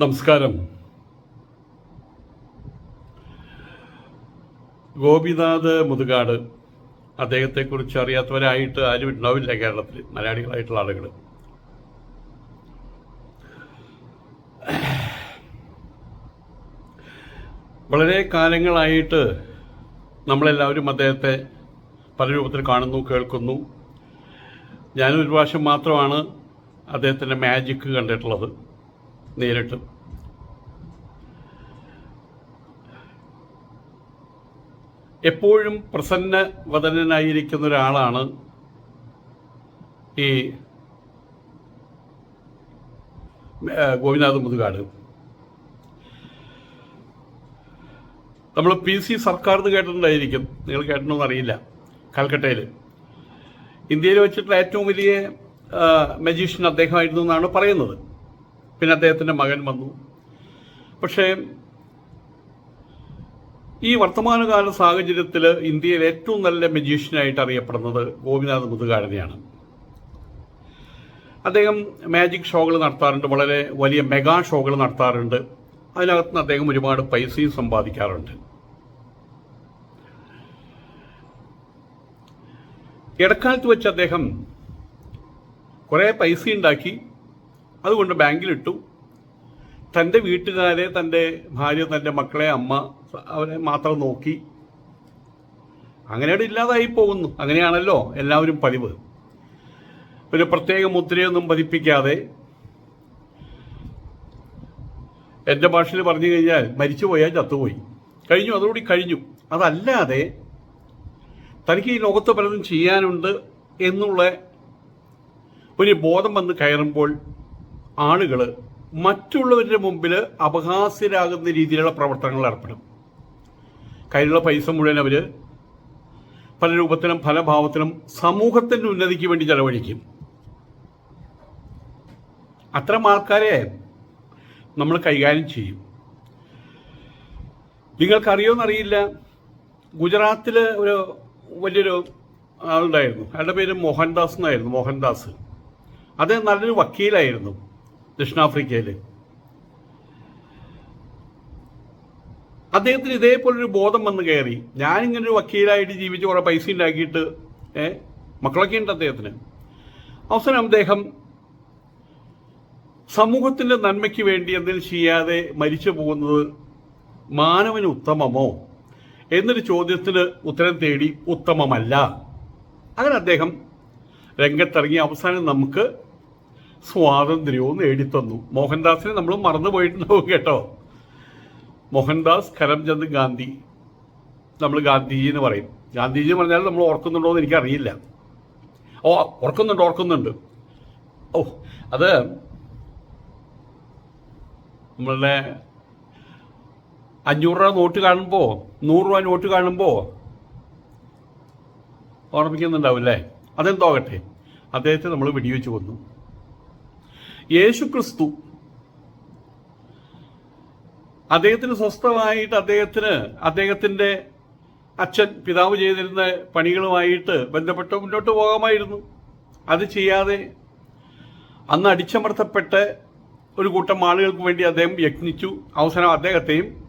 നമസ്കാരം. ഗോപിനാഥ് മുതുകാട് അദ്ദേഹത്തെക്കുറിച്ച് അറിയാത്തവരായിട്ട് ആരും ഉണ്ടാവില്ല കേരളത്തിൽ. മലയാളികളായിട്ടുള്ള ആളുകൾ വളരെ കാലങ്ങളായിട്ട് നമ്മളെല്ലാവരും അദ്ദേഹത്തെ പല രൂപത്തിൽ കാണുന്നു കേൾക്കുന്നു. ഞാനൊരു പ്രാവശ്യം മാത്രമാണ് അദ്ദേഹത്തിന്റെ മാജിക്ക് കണ്ടിട്ടുള്ളത്. നേരിട്ട്. എപ്പോഴും പ്രസന്ന വദനനായിരിക്കുന്ന ഒരാളാണ് ഈ ഗോപിനാഥ് മുതുകാട്. നമ്മൾ പി സി സർക്കാർ എന്ന് കേട്ടിട്ടുണ്ടായിരിക്കും. നിങ്ങൾ കേട്ടിട്ടൊന്നും അറിയില്ല. കൽക്കട്ടയിൽ ഇന്ത്യയിൽ വെച്ചിട്ടുള്ള ഏറ്റവും വലിയ മജീഷ്യൻ അദ്ദേഹമായിരുന്നു എന്നാണ് പറയുന്നത്. പിന്നെ അദ്ദേഹത്തിന്റെ മകൻ വന്നു. പക്ഷേ ഈ വർത്തമാനകാല സാഹചര്യത്തിൽ ഇന്ത്യയിൽ ഏറ്റവും നല്ല മജീഷ്യനായിട്ട് അറിയപ്പെടുന്നത് ഗോപിനാഥ് മുതുകാടനെയാണ്. അദ്ദേഹം മാജിക് ഷോകൾ നടത്താറുണ്ട് വളരെ വലിയ മെഗാ ഷോകൾ നടത്താറുണ്ട്. അതിനകത്ത് നിന്ന് അദ്ദേഹം ഒരുപാട് പൈസയും സമ്പാദിക്കാറുണ്ട്. ഇടക്കാലത്ത് വെച്ച് അദ്ദേഹം കുറേ പൈസ ഉണ്ടാക്കി അതുകൊണ്ട് ബാങ്കിലിട്ടു. തന്റെ വീട്ടുകാരെ തന്റെ ഭാര്യ തന്റെ മക്കളെ അമ്മ അവരെ മാത്രം നോക്കി. അങ്ങനെയാണ് ഇല്ലാതായി പോകുന്നു. അങ്ങനെയാണല്ലോ എല്ലാവരും പതിവ്. ഒരു പ്രത്യേക മുദ്രയൊന്നും പതിപ്പിക്കാതെ എന്റെ ഭാഷയിൽ പറഞ്ഞു കഴിഞ്ഞാൽ മരിച്ചു പോയാൽ ചത്തുപോയി. കഴിഞ്ഞു അതോടുകൂടി കഴിഞ്ഞു. അതല്ലാതെ തനിക്ക് ഈ ലോകത്ത് പലതും ചെയ്യാനുണ്ട് എന്നുള്ള ഒരു ബോധം വന്ന് കയറുമ്പോൾ ആളുകൾ മറ്റുള്ളവരുടെ മുമ്പിൽ അപഹാസ്യരാകുന്ന രീതിയിലുള്ള പ്രവർത്തനങ്ങൾ ഏർപ്പെടും. കയ്യിലുള്ള പൈസ മുഴുവൻ അവർ പല രൂപത്തിലും പല ഭാവത്തിലും സമൂഹത്തിന്റെ ഉന്നതിക്ക് വേണ്ടി ചെലവഴിക്കും. അത്തരം ആൾക്കാരെ നമ്മൾ കൈകാര്യം ചെയ്യും. നിങ്ങൾക്കറിയോന്നറിയില്ല ഗുജറാത്തിൽ ഒരു വലിയൊരു ആളുണ്ടായിരുന്നു. അയാളുടെ പേര് മോഹൻദാസ് എന്നായിരുന്നു മോഹൻദാസ്. അദ്ദേഹം നല്ലൊരു വക്കീലായിരുന്നു. ദക്ഷിണാഫ്രിക്കയിൽ അദ്ദേഹത്തിന് ഇതേപോലൊരു ബോധം വന്ന് കയറി. ഞാനിങ്ങനെ ഒരു വക്കീലായിട്ട് ജീവിച്ച് കുറേ പൈസ ഉണ്ടാക്കിയിട്ട് മക്കളൊക്കെ ഉണ്ട് അദ്ദേഹത്തിന്. അവസാനം അദ്ദേഹം സമൂഹത്തിന്റെ നന്മയ്ക്ക് വേണ്ടി എന്തെങ്കിലും ചെയ്യാതെ മരിച്ചു പോകുന്നത് മാനവന് ഉത്തമമോ എന്നൊരു ചോദ്യത്തിന് ഉത്തരം തേടി ഉത്തമമല്ല. അങ്ങനെ അദ്ദേഹം രംഗത്തിറങ്ങി. അവസാനം നമുക്ക് സ്വാതന്ത്ര്യവും നേടിത്തന്നു മോഹൻദാസിനെ നമ്മൾ മറന്നുപോയിട്ടുണ്ടാവും കേട്ടോ. മോഹൻദാസ് കരംചന്ദ് ഗാന്ധി. നമ്മൾ ഗാന്ധിജി എന്ന് പറയും. ഗാന്ധിജി എന്ന് പറഞ്ഞാൽ നമ്മൾ ഓർക്കുന്നുണ്ടോ എന്ന് എനിക്കറിയില്ല. ഓ ഓർക്കുന്നുണ്ട് ഓർക്കുന്നുണ്ട്. ഓ അത് നമ്മളുടെ അഞ്ഞൂറ് രൂപ നോട്ട് കാണുമ്പോൾ നൂറ് രൂപ നോട്ട് കാണുമ്പോൾ ഓർമ്മിക്കുന്നുണ്ടാവും അല്ലേ? അതെന്തോകട്ടെ അദ്ദേഹത്തെ നമ്മൾ വെടിവെച്ച് കൊന്നു. യേശു ക്രിസ്തു അദ്ദേഹത്തിന് സ്വസ്ഥമായിട്ട് അദ്ദേഹത്തിന് അദ്ദേഹത്തിന്റെ അച്ഛൻ പിതാവ് ചെയ്തിരുന്ന പണികളുമായിട്ട് ബന്ധപ്പെട്ട് മുന്നോട്ട് പോകാമായിരുന്നു. അത് ചെയ്യാതെ അന്ന് അടിച്ചമർത്തപ്പെട്ട് ഒരു കൂട്ടം ആളുകൾക്ക് വേണ്ടി അദ്ദേഹം യജ്ഞിച്ചു അവസാനം അദ്ദേഹത്തെയും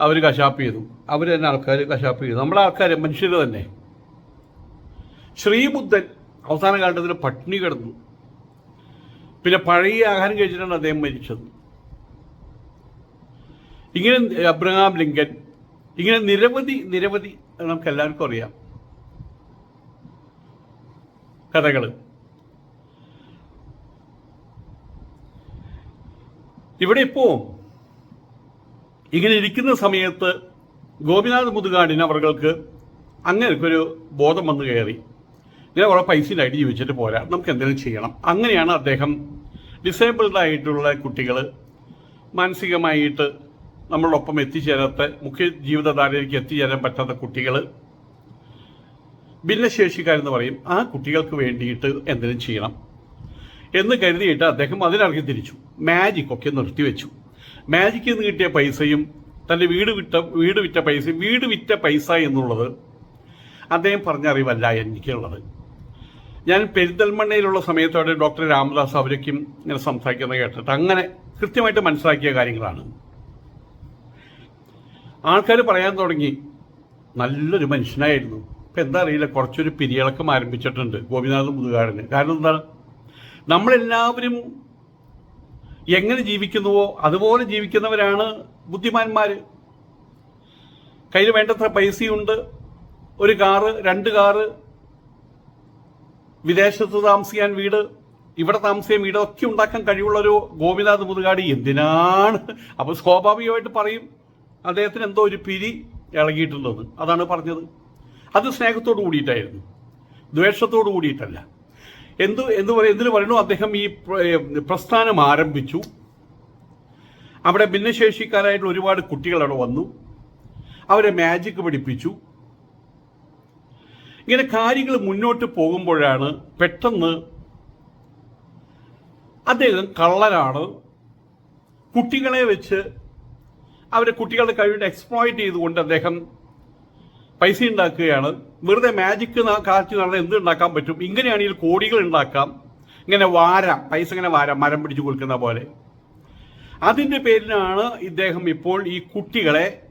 അവർ കശാപ്പ് ചെയ്തു. അവർ തന്നെ ആൾക്കാർ കശാപ്പ് ചെയ്തു. നമ്മളെ ആൾക്കാർ മനുഷ്യർ തന്നെ. ശ്രീബുദ്ധൻ അവസാന കാലത്തിൽ പട്ടിണി കിടന്നു. പിന്നെ പഴയ ആഹാരം കഴിച്ചിട്ടാണ് അദ്ദേഹം മരിച്ചത്. ഇങ്ങനെ അബ്രഹാം ലിങ്കൻ ഇങ്ങനെ നിരവധി നിരവധി നമുക്ക് എല്ലാവർക്കും അറിയാം കഥകൾ. ഇവിടെ ഇപ്പോ ഇങ്ങനെ ഇരിക്കുന്ന സമയത്ത് ഗോപിനാഥ് മുതുകാടിന് അവർക്ക് അങ്ങനെ ഒരു ബോധം വന്നു കയറി. ഇങ്ങനെ കുറെ പൈസ ഉണ്ടായിട്ട് ജീവിച്ചിട്ട് പോരാ. നമുക്ക് എന്തെങ്കിലും ചെയ്യണം. അങ്ങനെയാണ് അദ്ദേഹം ഡിസേബിൾഡ് ആയിട്ടുള്ള കുട്ടികൾ മാനസികമായിട്ട് നമ്മളൊപ്പം എത്തിച്ചേരാത്ത മുഖ്യ ജീവിതധാരയിലേക്ക് എത്തിച്ചേരാൻ പറ്റാത്ത കുട്ടികൾ ഭിന്നശേഷിക്കാരെന്ന് പറയും. ആ കുട്ടികൾക്ക് വേണ്ടിയിട്ട് എന്തെങ്കിലും ചെയ്യണം എന്ന് കരുതിയിട്ട് അദ്ദേഹം അതിനിറങ്ങി തിരിച്ചു. മാജിക് ഒക്കെ നിർത്തിവെച്ചു മാജിക്കിൽ നിന്ന് കിട്ടിയ പൈസയും തന്റെ വീട് വിട്ട വീട് വിറ്റ പൈസയും വീട് വിറ്റ പൈസ എന്നുള്ളത് അദ്ദേഹം പറഞ്ഞ അറിവല്ല എനിക്കുള്ളത്. ഞാൻ പെരിന്തൽമണ്ണയിലുള്ള സമയത്തോടെ ഡോക്ടർ രാമദാസ് അവരൊക്കെയും ഇങ്ങനെ സംസാരിക്കുന്നത് കേട്ടിട്ട് അങ്ങനെ കൃത്യമായിട്ട് മനസ്സിലാക്കിയ കാര്യങ്ങളാണ്. ആൾക്കാർ പറയാൻ തുടങ്ങി നല്ലൊരു മനുഷ്യനായിരുന്നു. ഇപ്പം എന്താ അറിയില്ല കുറച്ചൊരു പിരിയിളക്കം ആരംഭിച്ചിട്ടുണ്ട് ഗോപിനാഥ് മുതുകാടിന്. കാരണം എന്താണ് നമ്മളെല്ലാവരും എങ്ങനെ ജീവിക്കുന്നുവോ അതുപോലെ ജീവിക്കുന്നവരാണ് ബുദ്ധിമാന്മാർ കയ്യിൽ വേണ്ടത്ര പൈസയുണ്ട് ഒരു കാറ് രണ്ട് കാറ് വിദേശത്ത് താമസിക്കാൻ വീട് ഇവിടെ താമസിക്കാൻ വീടൊക്കെ ഉണ്ടാക്കാൻ കഴിവുള്ള ഒരു ഗോപിനാഥ് മുതുകാടി എന്തിനാണ്? അപ്പോൾ സ്വാഭാവികമായിട്ട് പറയും അദ്ദേഹത്തിന് എന്തോ ഒരു പിരി ഇളകിയിട്ടുണ്ടെന്ന് അതാണ് പറഞ്ഞത്. അത് സ്നേഹത്തോട് കൂടിയിട്ടായിരുന്നു. ദ്വേഷത്തോട് കൂടിയിട്ടല്ല. എന്തു എന്ത് പറയും എന്തിനു പറയുന്നു അദ്ദേഹം ഈ പ്രസ്ഥാനം ആരംഭിച്ചു. അവിടെ ഭിന്നശേഷിക്കാരായിട്ടുള്ള ഒരുപാട് കുട്ടികൾ അവിടെ വന്നു. അവരെ മാജിക് പഠിപ്പിച്ചു. ഇങ്ങനെ കാര്യങ്ങൾ മുന്നോട്ട് പോകുമ്പോഴാണ് പെട്ടെന്ന് അദ്ദേഹം കള്ളനാണ്. കുട്ടികളെ വെച്ച് അവരെ കുട്ടികളുടെ കഴിവിനെ എക്സ്പ്ലോയിറ്റ് ചെയ്തുകൊണ്ട് അദ്ദേഹം പൈസ ഉണ്ടാക്കുകയാണ്. വെറുതെ മാജിക് കാറ്റ് നടന്ന് എന്ത് ഉണ്ടാക്കാൻ പറ്റും? ഇങ്ങനെയാണെങ്കിൽ കോടികൾ ഉണ്ടാക്കാം. ഇങ്ങനെ വാരാം. പൈസ ഇങ്ങനെ വാരാം. മരം പിടിച്ചു കൊടുക്കുന്ന പോലെ. അതിന്റെ പേരിലാണ് ഇദ്ദേഹം ഇപ്പോൾ ഈ കുട്ടികളെ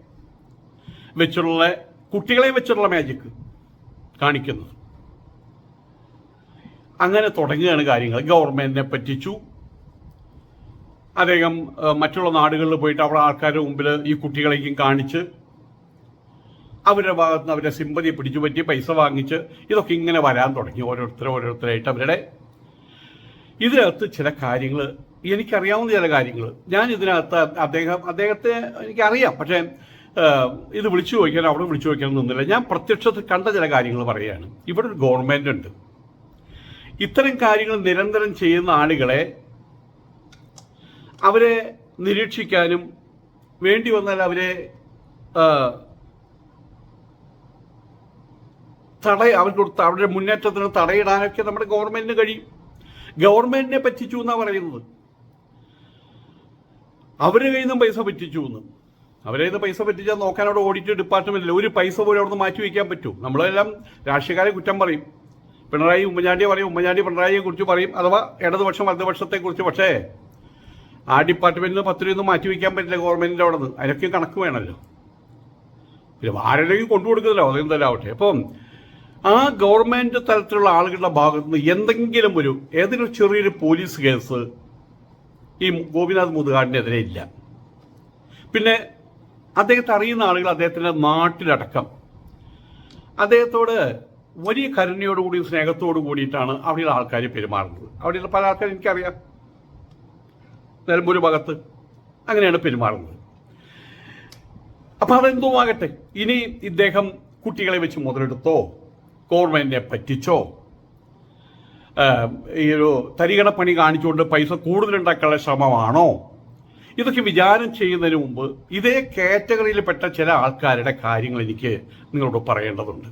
വെച്ചുള്ള കുട്ടികളെ വെച്ചുള്ള മാജിക് കാണിക്കുന്നത്. അങ്ങനെ തുടങ്ങുകയാണ് കാര്യങ്ങൾ. ഗവൺമെന്റിനെ പറ്റിച്ചു. അദ്ദേഹം മറ്റുള്ള നാടുകളിൽ പോയിട്ട് അവിടെ ആൾക്കാരുടെ മുമ്പിൽ ഈ കുട്ടികളേക്കും കാണിച്ച് അവരുടെ ഭാഗത്ത് നിന്ന് അവരുടെ സിമ്പതി പിടിച്ചു പറ്റി പൈസ വാങ്ങിച്ച് ഇതൊക്കെ ഇങ്ങനെ വരാൻ തുടങ്ങി ഓരോരുത്തർ ഓരോരുത്തരായിട്ട് അവരുടെ. ഇതിനകത്ത് ചില കാര്യങ്ങൾ എനിക്കറിയാവുന്ന ചില കാര്യങ്ങൾ ഞാൻ ഇതിനകത്ത് അദ്ദേഹം അദ്ദേഹത്തെ എനിക്കറിയാം. പക്ഷേ ഇത് വിളിച്ചു ചോദിക്കാൻ അവിടെ വിളിച്ചു ചോദിക്കാൻ നിന്നില്ല. ഞാൻ പ്രത്യക്ഷത്തിൽ കണ്ട ചില കാര്യങ്ങൾ പറയുകയാണ്. ഇവിടെ ഒരു ഗവൺമെന്റ് ഉണ്ട്. ഇത്തരം കാര്യങ്ങൾ നിരന്തരം ചെയ്യുന്ന ആളുകളെ അവരെ നിരീക്ഷിക്കാനും വേണ്ടി വന്നാൽ അവരെ തടയ തട അവർക്ക് അവരുടെ മുന്നേറ്റത്തിന് തടയിടാനൊക്കെ നമ്മുടെ ഗവൺമെന്റിന് കഴിയും. ഗവൺമെന്റിനെ പറ്റിച്ചു എന്നാണ് പറയുന്നത്? അവരുടെ കയ്യിൽ നിന്നും പൈസ പറ്റിച്ചു എന്ന്. അവരെ കയ്യിൽ നിന്ന് പൈസ പറ്റിച്ചാൽ നോക്കാൻ അവിടെ ഓഡിറ്റ് ഡിപ്പാർട്ട്മെന്റ് ഒരു പൈസ പോലും അവിടെ നിന്ന് മാറ്റി വയ്ക്കാൻ പറ്റൂ. നമ്മളെല്ലാം രാഷ്ട്രീയക്കാരെ കുറ്റം പറയും. പിണറായി ഉമ്മൻചാണ്ടിയെ പറയും. ഉമ്മൻചാണ്ടി പിണറായിയെ കുറിച്ച് പറയും. അഥവാ ഇടതുപക്ഷം വലതുപക്ഷത്തെ കുറിച്ച്. പക്ഷേ ആ ഡിപ്പാർട്ട്മെന്റിന് പത്ത് രൂപയൊന്നും മാറ്റി വയ്ക്കാൻ പറ്റില്ല ഗവൺമെന്റിന്റെ അവിടെ നിന്ന് അതിനൊക്കെ കണക്ക് വേണമല്ലോ. പിന്നെ ആരുടെയും കൊണ്ടുകൊടുക്കുന്നില്ല അതെന്തെല്ലാം ആവട്ടെ. അപ്പം ആ ഗവൺമെന്റ് തലത്തിലുള്ള ആളുകളുടെ ഭാഗത്ത് നിന്ന് എന്തെങ്കിലും ഒരു ഏതെങ്കിലും ചെറിയൊരു പോലീസ് കേസ് ഈ ഗോപിനാഥ് മുതുകാടിനെതിരെ ഇല്ല. പിന്നെ അദ്ദേഹത്തെ അറിയുന്ന ആളുകൾ അദ്ദേഹത്തിന്റെ നാട്ടിലടക്കം. അദ്ദേഹത്തോട് വലിയ കരുണയോടുകൂടി സ്നേഹത്തോടു കൂടിയിട്ടാണ് അവിടെയുള്ള ആൾക്കാർ പെരുമാറുന്നത്. അവിടെയുള്ള പല ആൾക്കാരും എനിക്കറിയാം. നിലമ്പൂർ ഭാഗത്ത് അങ്ങനെയാണ് പെരുമാറുന്നത്. അപ്പം അതെന്തോ ആകട്ടെ. ഇനി ഇദ്ദേഹം കുട്ടികളെ വെച്ച് മുതലെടുത്തോ ഗവൺമെന്റിനെ പറ്റിച്ചോ ഈ ഒരു തരികട പണി കാണിച്ചുകൊണ്ട് പൈസ കൂടുതലുണ്ടാക്കാനുള്ള ശ്രമമാണോ? ഇതൊക്കെ വിചാരം ചെയ്യുന്നതിന് മുമ്പ് ഇതേ കാറ്റഗറിയിൽപ്പെട്ട ചില ആൾക്കാരുടെ കാര്യങ്ങൾ എനിക്ക് നിങ്ങളോട് പറയേണ്ടതുണ്ട്.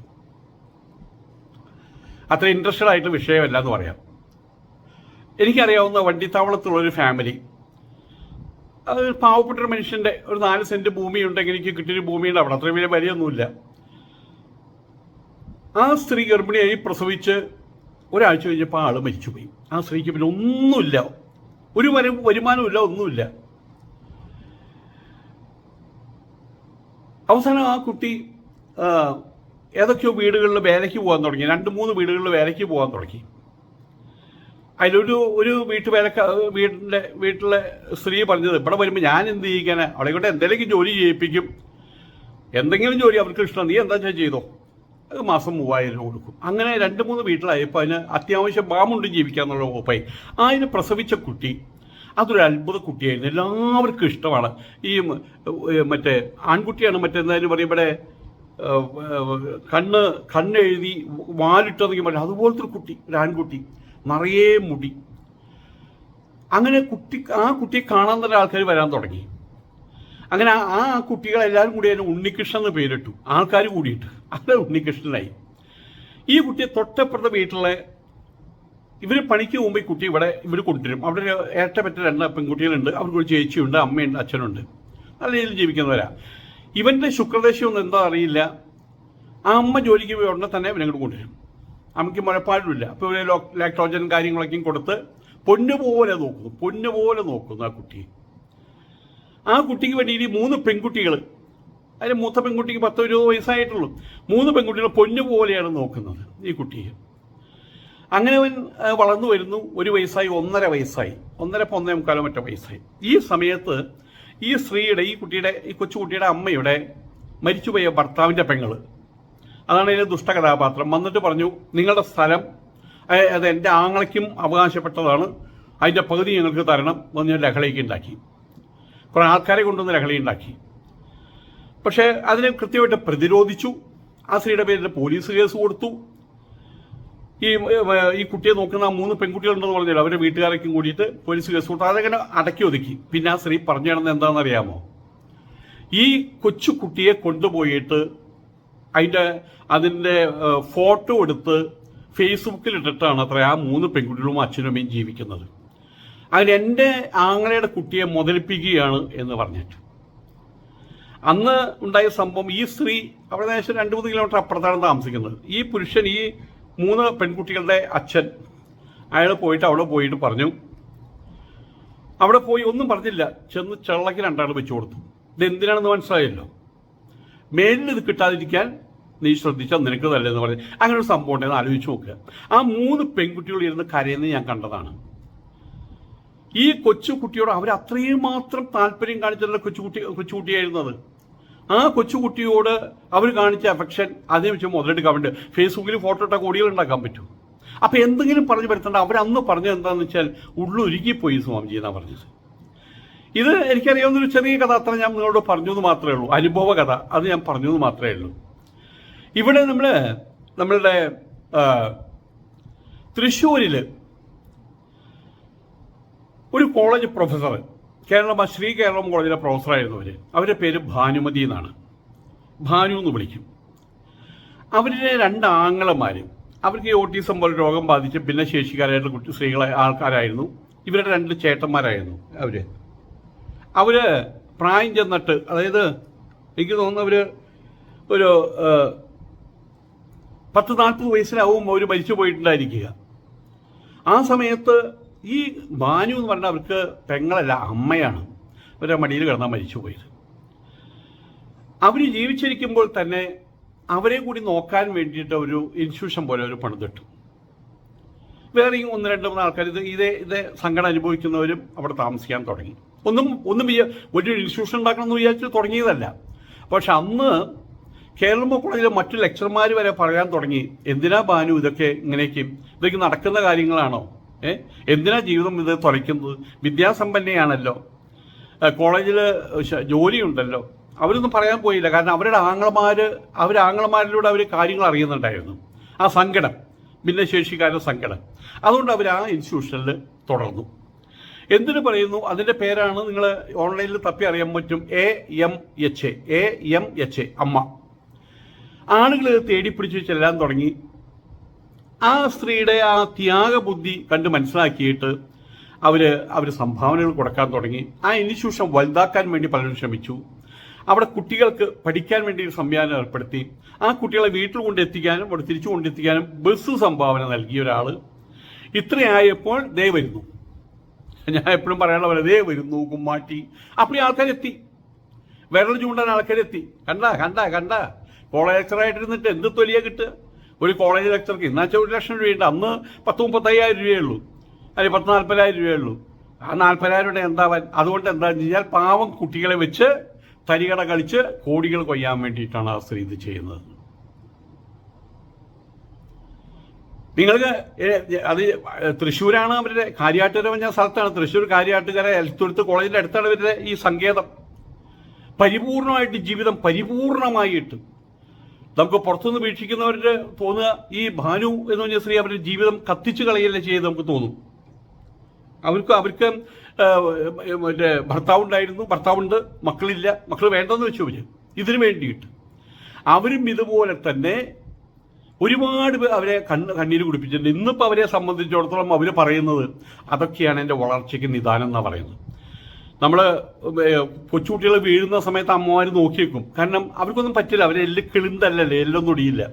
അത്ര ഇൻട്രസ്റ്റഡ് ആയിട്ട് വിഷയമല്ല എന്ന് പറയാം. എനിക്കറിയാവുന്ന വണ്ടിത്താവളത്തുള്ള ഒരു ഫാമിലി അത് പാവപ്പെട്ടൊരു പാവപ്പെട്ട ഒരു നാല് സെന്റ് ഭൂമി ഉണ്ടെങ്കിൽ എനിക്ക് കിട്ടിയൊരു ഭൂമിയുണ്ട് അവിടെ. അത്രയും വലിയ വലിയൊന്നുമില്ല. ആ സ്ത്രീ ഗർഭിണിയായി പ്രസവിച്ച് ഒരാഴ്ച കഴിഞ്ഞപ്പോൾ ആൾ മരിച്ചുപോയി. ആ സ്ത്രീക്ക് പിന്നെ ഒന്നുമില്ല. ഒരു വരും വരുമാനമില്ല ഒന്നുമില്ല. അവസാനം ആ കുട്ടി ഏതൊക്കെയോ വീടുകളിൽ വേലയ്ക്ക് പോകാൻ തുടങ്ങി. രണ്ട് മൂന്ന് വീടുകളിൽ വേലയ്ക്ക് പോകാൻ തുടങ്ങി. അതിലൊരു ഒരു വീട്ടു വേലക്ക വീടിന്റെ വീട്ടിലെ സ്ത്രീ പറഞ്ഞത് ഇവിടെ വരുമ്പോൾ ഞാൻ എന്ത് ചെയ്യിക്കാനാ അവിടെ കൊണ്ട് എന്തെങ്കിലും ജോലി ചെയ്യിപ്പിക്കും. എന്തെങ്കിലും ജോലി അവർക്ക് ഇഷ്ടം. നീ എന്താ വെച്ചാൽ ചെയ്തോ? അത് മാസം മൂവായിരം രൂപ കൊടുക്കും. അങ്ങനെ രണ്ട് മൂന്ന് വീട്ടിലായപ്പോൾ അതിന് അത്യാവശ്യം ബാമുണ്ട് ജീവിക്കാന്നുള്ള ഉറപ്പായി. ആ അതിന് പ്രസവിച്ച കുട്ടി അതൊരു അത്ഭുത കുട്ടിയായിരുന്നു. എല്ലാവർക്കും ഇഷ്ടമാണ്. ഈ മറ്റേ ആൺകുട്ടിയാണ് മറ്റെന്തായാലും പറയും ഇവിടെ ഏ, ഏ, കണ്ണ് കണ്ണെഴുതി വാലിട്ടതെങ്കിൽ പറയും. അതുപോലത്തെ ഒരു കുട്ടി ഒരു ആൺകുട്ടി നിറയെ മുടി. അങ്ങനെ കുട്ടി ആ കുട്ടിയെ കാണാൻ തന്നെ ആൾക്കാർ വരാൻ തുടങ്ങി. അങ്ങനെ ആ കുട്ടികളെല്ലാവരും കൂടി അതിന് ഉണ്ണികൃഷ്ണൻ എന്ന് പേരിട്ടു. ആൾക്കാർ കൂടിയിട്ട്. അങ്ങനെ ഉണ്ണികൃഷ്ണനായി. ഈ കുട്ടിയെ തൊട്ടപ്പുറത്തെ വീട്ടിലെ ഇവർ പണിക്ക് മുമ്പ് ഈ കുട്ടി ഇവിടെ ഇവർ കൊണ്ടുവരും. അവിടെ ഏറ്റ പറ്റ രണ്ട് പെൺകുട്ടികളുണ്ട്. അവർക്ക് ഒരു ചേച്ചിയുണ്ട് അമ്മയുണ്ട് അച്ഛനുണ്ട്. നല്ല രീതിയിൽ ജീവിക്കുന്നവരാ. ഇവന്റെ ശുക്രദേശം ഒന്നും എന്താ അറിയില്ല. ആ അമ്മ ജോലിക്ക് പോയി ഉടനെ തന്നെ ഇവനെ കൊണ്ടുവരും. അമ്മയ്ക്ക് മുഴപ്പാടില്ല അപ്പോൾ ഇവരെ ലാക്ടോജൻ കാര്യങ്ങളൊക്കെയും കൊടുത്ത് പൊന്നുപോലെ നോക്കുന്നു. പൊന്നുപോലെ നോക്കുന്നു ആ കുട്ടി. ആ കുട്ടിക്ക് വേണ്ടി ഇനി മൂന്ന് പെൺകുട്ടികൾ അതിന് മൂത്ത പെൺകുട്ടിക്ക് പത്തോ ഇരുപതോ വയസ്സായിട്ടുള്ളൂ. മൂന്ന് പെൺകുട്ടികൾ പൊന്നുപോലെയാണ് നോക്കുന്നത് ഈ കുട്ടിയെ. അങ്ങനെ അവൻ വളർന്നു വരുന്നു. ഒരു വയസ്സായി ഒന്നര വയസ്സായി. ഒന്നര പൊന്നേ മുക്കാലോ മറ്റോ വയസ്സായി. ഈ സമയത്ത് ഈ സ്ത്രീയുടെ ഈ കുട്ടിയുടെ ഈ കൊച്ചുകുട്ടിയുടെ അമ്മയുടെ മരിച്ചുപോയ ഭർത്താവിന്റെ പെങ്ങൾ അതാണ് അതിന്റെ ദുഷ്ടകഥാപാത്രം. വന്നിട്ട് പറഞ്ഞു നിങ്ങളുടെ സ്ഥലം അത് എന്റെ ആങ്ങളയ്ക്കും അവകാശപ്പെട്ടതാണ്. അതിന്റെ പകുതി ഞങ്ങൾക്ക് തരണം. എന്ന് ഞാൻ ലഹളയ്ക്ക് ഉണ്ടാക്കി. കുറേ ആൾക്കാരെ കൊണ്ടുവന്ന് ലഹളി ഉണ്ടാക്കി. പക്ഷേ അതിനെ കൃത്യമായിട്ട് പ്രതിരോധിച്ചു. ആ സ്ത്രീയുടെ പേരിൽ പോലീസ് കേസ് കൊടുത്തു. ഈ ഈ കുട്ടിയെ നോക്കുന്ന മൂന്ന് പെൺകുട്ടികളുണ്ടെന്ന് പറഞ്ഞല്ലോ അവരുടെ വീട്ടുകാരൊക്കെ കൂടിയിട്ട് പോലീസ് കേസ് കൊടുത്തു അതങ്ങനെ അടക്കി ഒതുക്കി? പിന്നെ ആ സ്ത്രീ പറഞ്ഞു തരുന്നത് എന്താണെന്ന് അറിയാമോ ഈ കൊച്ചു കുട്ടിയെ കൊണ്ടുപോയിട്ട് അതിന്റെ അതിന്റെ ഫോട്ടോ എടുത്ത് ഫേസ്ബുക്കിൽ ഇട്ടിട്ടാണ് അത്ര ആ മൂന്ന് പെൺകുട്ടികളും അച്ഛനും അമ്മയും ജീവിക്കുന്നത്. അതിന് എന്റെ ആങ്ങളയുടെ കുട്ടിയെ മുതലിപ്പിക്കുകയാണ് എന്ന് പറഞ്ഞിട്ട്. അന്ന് ഉണ്ടായ സംഭവം ഈ സ്ത്രീ അവിടെ ഏകദേശം രണ്ട് മൂന്ന് കിലോമീറ്റർ അപ്പുറത്താണ് താമസിക്കുന്നത്. ഈ പുരുഷൻ ഈ മൂന്ന് പെൺകുട്ടികളുടെ അച്ഛൻ. അയാൾ പോയിട്ട് അവിടെ പോയിട്ട് പറഞ്ഞു അവിടെ പോയി ഒന്നും പറഞ്ഞില്ല. ചെന്ന് ചെള്ളക്ക് രണ്ടാൾ വെച്ചു കൊടുത്തു. ഇത് എന്തിനാണെന്ന് മനസ്സിലായല്ലോ? മേലിൽ ഇത് കിട്ടാതിരിക്കാൻ നീ ശ്രദ്ധിച്ചാൽ നിനക്ക് നല്ലതെന്ന് പറഞ്ഞു അങ്ങനെ ഒരു സംഭവം ഉണ്ടെന്ന് ആലോചിച്ച് നോക്കുക ആ മൂന്ന് പെൺകുട്ടികൾ ഇരുന്ന് കരയുന്നത് ഞാൻ കണ്ടതാണ്. ഈ കൊച്ചു കുട്ടിയോട് അവർ അത്രയും മാത്രം താല്പര്യം കാണിച്ചിട്ടുള്ള കൊച്ചുകുട്ടി കൊച്ചുകുട്ടിയായിരുന്നു അത്. ആ കൊച്ചുകുട്ടിയോട് അവർ കാണിച്ച അഫെക്ഷൻ അതിനെ വെച്ച് മുതലെടുക്കാൻ വേണ്ടി ഫേസ്ബുക്കിൽ ഫോട്ടോ ഇട്ട കോടികൾ ഉണ്ടാക്കാൻ പറ്റും അപ്പൊ എന്തെങ്കിലും പറഞ്ഞു വരുത്തേണ്ട. അവരന്ന് പറഞ്ഞത് എന്താണെന്ന് വെച്ചാൽ ഉള്ളുരുകിപ്പോയി സ്വാമിജി എന്നാ പറഞ്ഞത്. ഇത് എനിക്കറിയാവുന്നൊരു ചെറിയ കഥ അത്ര ഞാൻ നിങ്ങളോട് പറഞ്ഞു എന്ന് മാത്രമേ ഉള്ളൂ. അനുഭവ കഥ. അത് ഞാൻ പറഞ്ഞു എന്ന് മാത്രമേ ഉള്ളൂ. ഇവിടെ നമ്മൾ നമ്മളുടെ തൃശ്ശൂരിൽ ഒരു കോളേജ് പ്രൊഫസർ കേരളം ശ്രീ കേരളം കോളേജിലെ പ്രൊഫസറായിരുന്നു അവർ അവരുടെ പേര് ഭാനുമതി എന്നാണ്. ഭാനു എന്ന് വിളിക്കും. അവരുടെ രണ്ട് ആങ്ങളമാരും അവർക്ക് ഈ ഓട്ടീസം പോലെ രോഗം ബാധിച്ച് ഭിന്നശേഷിക്കാരായിട്ടുള്ള കുട്ടി സ്ത്രീകളെ ആൾക്കാരായിരുന്നു. ഇവരുടെ രണ്ട് ചേട്ടന്മാരായിരുന്നു അവർ അവർ പ്രായം ചെന്നിട്ട് അതായത് എനിക്ക് തോന്നുന്നു അവർ ഒരു പത്ത് നാൽപ്പത് വയസ്സിലാവും അവർ മരിച്ചു പോയിട്ടുണ്ടായിരിക്കുക. ആ സമയത്ത് ഈ ബാനു എന്ന് പറഞ്ഞാൽ അവർക്ക് പെങ്ങളല്ല അമ്മയാണ്. അവരുടെ മടിയിൽ കിടന്നാൽ മരിച്ചു പോയത്. അവർ ജീവിച്ചിരിക്കുമ്പോൾ തന്നെ അവരെ കൂടി നോക്കാൻ വേണ്ടിയിട്ട് ഒരു ഇൻസ്റ്റിറ്റ്യൂഷൻ പോലെ ഒരു പണിതിട്ടു. വേറെയും ഒന്ന് രണ്ട് മൂന്ന് ആൾക്കാർ ഇത് ഇതേ ഇതേ സങ്കടം അനുഭവിക്കുന്നവരും അവിടെ താമസിക്കാൻ തുടങ്ങി. ഒന്നും ഒന്നും ഒരു ഇൻസ്റ്റിറ്റ്യൂഷൻ ഉണ്ടാക്കണം എന്ന് വിചാരിച്ച് തുടങ്ങിയതല്ല. പക്ഷെ അന്ന് കേരളം കോളേജിലെ മറ്റു ലെക്ചർമാർ വരെ പറയാൻ തുടങ്ങി എന്തിനാ ബാനു ഇതൊക്കെ ഇങ്ങനെയൊക്കെ ഇതൊക്കെ നടക്കുന്ന കാര്യങ്ങളാണോ? എന്തിനാ ജീവിതം ഇത് തുലയ്ക്കുന്നത് വിദ്യാസമ്പന്നയാണല്ലോ. കോളേജിൽ ജോലിയുണ്ടല്ലോ. അവരൊന്നും പറയാൻ പോയില്ല. കാരണം അവരുടെ ആങ്ങളമാർ അവർ ആങ്ങളമാരിലൂടെ അവർ കാര്യങ്ങൾ അറിയുന്നുണ്ടായിരുന്നു. ആ സങ്കടം ഭിന്നശേഷിക്കാരുടെ സങ്കടം. അതുകൊണ്ട് അവർ ആ ഇൻസ്റ്റിറ്റ്യൂഷനിൽ തുടർന്നു. എന്തിനു പറയുന്നു? അതിന്റെ പേരാണ് നിങ്ങൾ ഓൺലൈനിൽ തപ്പി അറിയാൻ പറ്റും. A M H A A H A അമ്മ ആളുകൾ തേടിപ്പിടിച്ച് ചെല്ലാൻ തുടങ്ങി. ആ സ്ത്രീയുടെ ആ ത്യാഗബുദ്ധി കണ്ട് മനസ്സിലാക്കിയിട്ട് അവർ അവർ സംഭാവനകൾ കൊടുക്കാൻ തുടങ്ങി. ആ ഇൻസ്റ്റിറ്റ്യൂഷൻ വലുതാക്കാൻ വേണ്ടി പലരും ശ്രമിച്ചു. അവിടെ കുട്ടികൾക്ക് പഠിക്കാൻ വേണ്ടി ഒരു സംവിധാനം ഏർപ്പെടുത്തി. ആ കുട്ടികളെ വീട്ടിൽ കൊണ്ടെത്തിക്കാനും അവിടെ തിരിച്ചു കൊണ്ടെത്തിക്കാനും ബസ് സംഭാവന നൽകിയ ഒരാൾ ഇത്രയായപ്പോൾ ദേ വരുന്നു. ഞാൻ എപ്പോഴും പറയാനുള്ള പോലെ ദേ വരുന്നു കുമ്മാട്ടി. അപ്പോൾ ആൾക്കാരെത്തി വിരൽ ചൂണ്ടാൻ ആൾക്കാരെത്തി കണ്ട കണ്ട കണ്ട. കോളേജറായിട്ടിരുന്നിട്ട് എന്ത് തൊലിയ കിട്ടുക? ഒരു കോളേജ് ലെക്ചർക്ക് വെച്ചാൽ ഒരു ലക്ഷം രൂപയുണ്ട്. അന്ന് പത്ത് മുപ്പത്തയ്യായിരം രൂപയേ ഉള്ളൂ അല്ലെങ്കിൽ പത്ത് നാൽപ്പതിനായിരം രൂപയേ ഉള്ളൂ ആ നാൽപ്പതിനായിരം രൂപ എന്താവാൻ അതുകൊണ്ട് എന്താണെന്ന് കഴിഞ്ഞാൽ പാവം കുട്ടികളെ വെച്ച് തരികട കളിച്ച് കോടികൾ കൊയ്യാൻ വേണ്ടിയിട്ടാണ് ആ സ്ത്രീ ഇത് ചെയ്യുന്നത്. നിങ്ങൾക്ക് അത് തൃശ്ശൂരാണ് അവരുടെ കാര്യാട്ടുകര പറഞ്ഞ സ്ഥലത്താണ്. തൃശ്ശൂർ കാര്യാട്ടുകര എൽത്തുരുത്ത് കോളേജിന്റെ അടുത്താണ് ഇവരുടെ ഈ സങ്കേതം. പരിപൂർണമായിട്ട് ജീവിതം പരിപൂർണമായിട്ട് നമുക്ക് പുറത്തുനിന്ന് വീക്ഷിക്കുന്നവരുടെ തോന്നുക ഈ ഭാനു എന്ന് പറഞ്ഞ സ്ത്രീ അവരുടെ ജീവിതം കത്തിച്ചു കളയല്ലേ ചെയ്ത് നമുക്ക് തോന്നും. അവർക്ക് അവർക്ക് മറ്റേ ഭർത്താവുണ്ടായിരുന്നു ഭർത്താവുണ്ട് മക്കളില്ല മക്കൾ വേണ്ടെന്ന് വെച്ചു അവർ. ഇതിനു വേണ്ടിയിട്ട്. അവരും ഇതുപോലെ തന്നെ ഒരുപാട് അവരെ കണ്ണ് കണ്ണീര് കുടിപ്പിച്ചിട്ടുണ്ട്. ഇന്നിപ്പോൾ അവരെ സംബന്ധിച്ചിടത്തോളം അവർ പറയുന്നത് അതൊക്കെയാണ് എന്റെ വളർച്ചയ്ക്ക് നിദാനം എന്നാണ് പറയുന്നത്. നമ്മൾ കൊച്ചുകുട്ടികൾ വീഴുന്ന സമയത്ത് അമ്മമാർ നോക്കി വെക്കും കാരണം അവർക്കൊന്നും പറ്റില്ല. അവരെ എല്ല് കിളിന്തല്ലല്ലേ എല്ലൊന്നും ഒടിയില്ല.